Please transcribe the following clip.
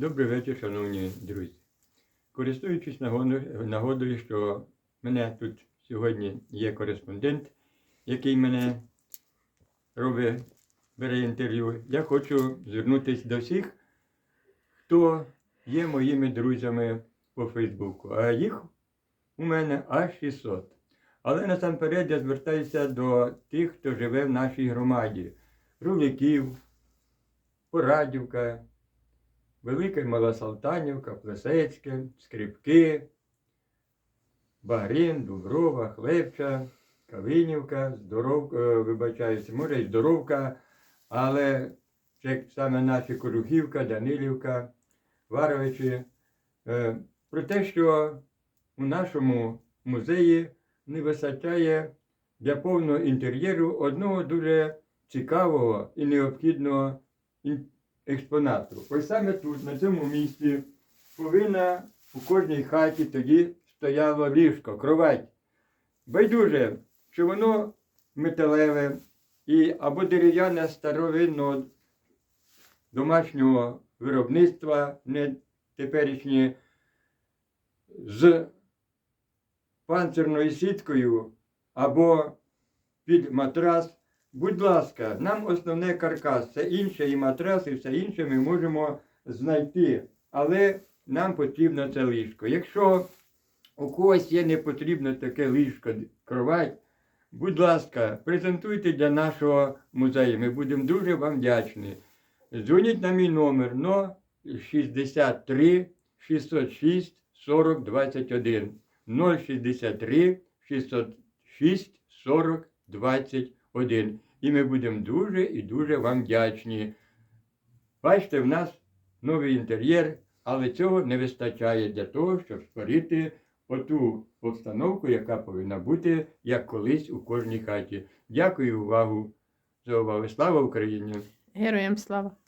Добрий вечір, шановні друзі. Користуючись нагодою, що мене тут сьогодні є кореспондент, який мене робить, бере інтерв'ю, я хочу звернутися до всіх, хто є моїми друзями по Фейсбуку. А їх у мене аж 600. Але насамперед я звертаюся до тих, хто живе в нашій громаді. Руликів, Порадівка, Велика Мала Салтанівка, Плесецьке, Скрипки, Багрин, Дуброва, Хлебча, Калинівка, Здоров... е, вибачаюся, може і Здоровка, але це саме наші Корюхівка, Данилівка, Варовичі. Е, Про те, що у нашому музеї не вистачає для повного інтер'єру одного дуже цікавого і необхідного ін- експонату. Ось саме тут, на цьому місці, повинна у кожній хаті тоді стояло ліжко, кровать. Байдуже, чи воно металеве і або дерев'яне старовинного домашнього виробництва, не теперішнє, з панцирною сіткою або під матрас. Будь ласка, нам основне каркас, все інше і матрас, і все інше ми можемо знайти. Але нам потрібно це ліжко. Якщо у когось є не потрібно таке ліжко, кровать, будь ласка, презентуйте для нашого музею. Ми будемо дуже вам вдячні. Дзвоніть на мій номер но 63 606 40 21 063 606 40 21. І ми будемо дуже і дуже вам вдячні. Бачите, в нас новий інтер'єр, але цього не вистачає для того, щоб створити оту обстановку, яка повинна бути, як колись у кожній хаті. Дякую увагу за увагу. Слава Україні! Героям слава!